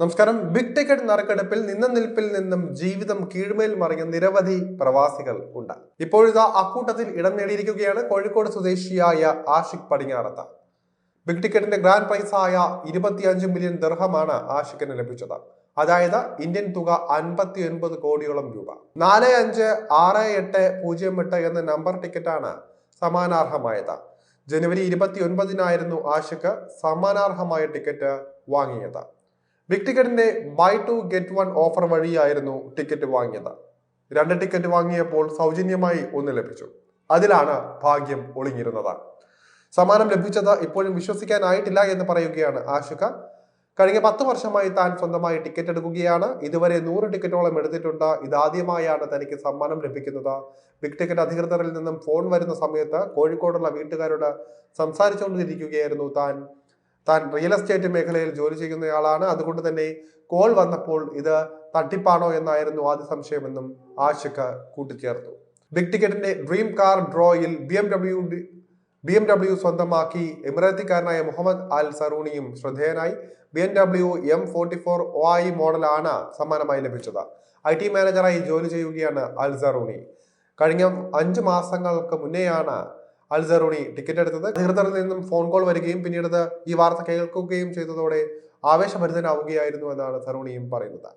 നമസ്കാരം. Big ticket നറുക്കെടുപ്പിൽ നിന്ന നിൽപ്പിൽ നിന്നും ജീവിതം കീഴ്മേൽ മറിഞ്ഞ നിരവധി പ്രവാസികൾ ഉണ്ട്. ഇപ്പോഴിതാ അക്കൂട്ടത്തിൽ ഇടം നേടിയിരിക്കുകയാണ് കോഴിക്കോട് സ്വദേശിയായ ആഷിഖ് പടിഞ്ഞാറത്ത. ബിഗ് ടിക്കറ്റിന്റെ ഗ്രാൻഡ് പ്രൈസായ ഇരുപത്തിയഞ്ച് മില്യൺ ദർഹമാണ് ആഷിഖിന് ലഭിച്ചത്. അതായത് ഇന്ത്യൻ തുക അൻപത്തി ഒൻപത് കോടിയോളം രൂപ. നാല് അഞ്ച് ആറ് എട്ട് പൂജ്യം എട്ട് എന്ന നമ്പർ ടിക്കറ്റാണ് സമാനാർഹമായത് ജനുവരി ഇരുപത്തി ഒൻപതിനായിരുന്നു ആഷിഖ് സമ്മാനാർഹമായ ടിക്കറ്റ് വാങ്ങിയത്. Big ടിക്കറ്റിന്റെ buy two get one offer വഴിയായിരുന്നു ടിക്കറ്റ് വാങ്ങിയത്. രണ്ട് ടിക്കറ്റ് വാങ്ങിയപ്പോൾ സൗജന്യമായി ഒന്ന് ലഭിച്ചു. അതിലാണ് ഭാഗ്യം ഒളിഞ്ഞിരുന്നത്. സമ്മാനം ലഭിച്ചത് ഇപ്പോഴും വിശ്വസിക്കാനായിട്ടില്ല എന്ന് പറയുകയാണ് ആശുക. കഴിഞ്ഞ പത്ത് വർഷമായി താൻ സ്വന്തമായി ടിക്കറ്റ് എടുക്കുകയാണ്. ഇതുവരെ നൂറ് ടിക്കറ്റോളം എടുത്തിട്ടുണ്ട്. ഇതാദ്യമായാണ് തനിക്ക് സമ്മാനം ലഭിക്കുന്നത്. ബിഗ് ടിക്കറ്റ് അധികൃതരിൽ നിന്നും ഫോൺ വരുന്ന സമയത്ത് കോഴിക്കോടുള്ള വീട്ടുകാരോട് സംസാരിച്ചുകൊണ്ടിരിക്കുകയായിരുന്നു താൻ. താൻ റിയൽ എസ്റ്റേറ്റ് മേഖലയിൽ ജോലി ചെയ്യുന്നയാളാണ്. അതുകൊണ്ട് തന്നെ കോൾ വന്നപ്പോൾ ഇത് തട്ടിപ്പാണോ എന്നായിരുന്നു ആദ്യ സംശയമെന്നും ആഷിക് കൂട്ടിച്ചേർത്തു. ബിഗ് ടിക്കറ്റിന്റെ dream car ഡ്രോയിൽ B M W B M W സ്വന്തമാക്കി എമിറേത്തിക്കാരനായ മുഹമ്മദ് അൽ സറൂണിയും ശ്രദ്ധേയനായി. B M W M forty four O I മോഡലാണ് സമ്മാനമായി ലഭിച്ചത്. ഐ ടി മാനേജറായി ജോലി ചെയ്യുകയാണ് അൽ സറൂണി. കഴിഞ്ഞ അഞ്ച് മാസങ്ങൾക്ക് മുന്നെയാണ് അൽ സറൂണി ടിക്കറ്റ് എടുത്തത്. അധികൃതരിൽ നിന്നും ഫോൺ കോൾ വരികയും പിന്നീട് ഈ വാർത്ത കേൾക്കുകയും ചെയ്തതോടെ ആവേശഭരിതനാവുകയായിരുന്നു എന്നാണ് സറൂണിയും പറയുന്നത്.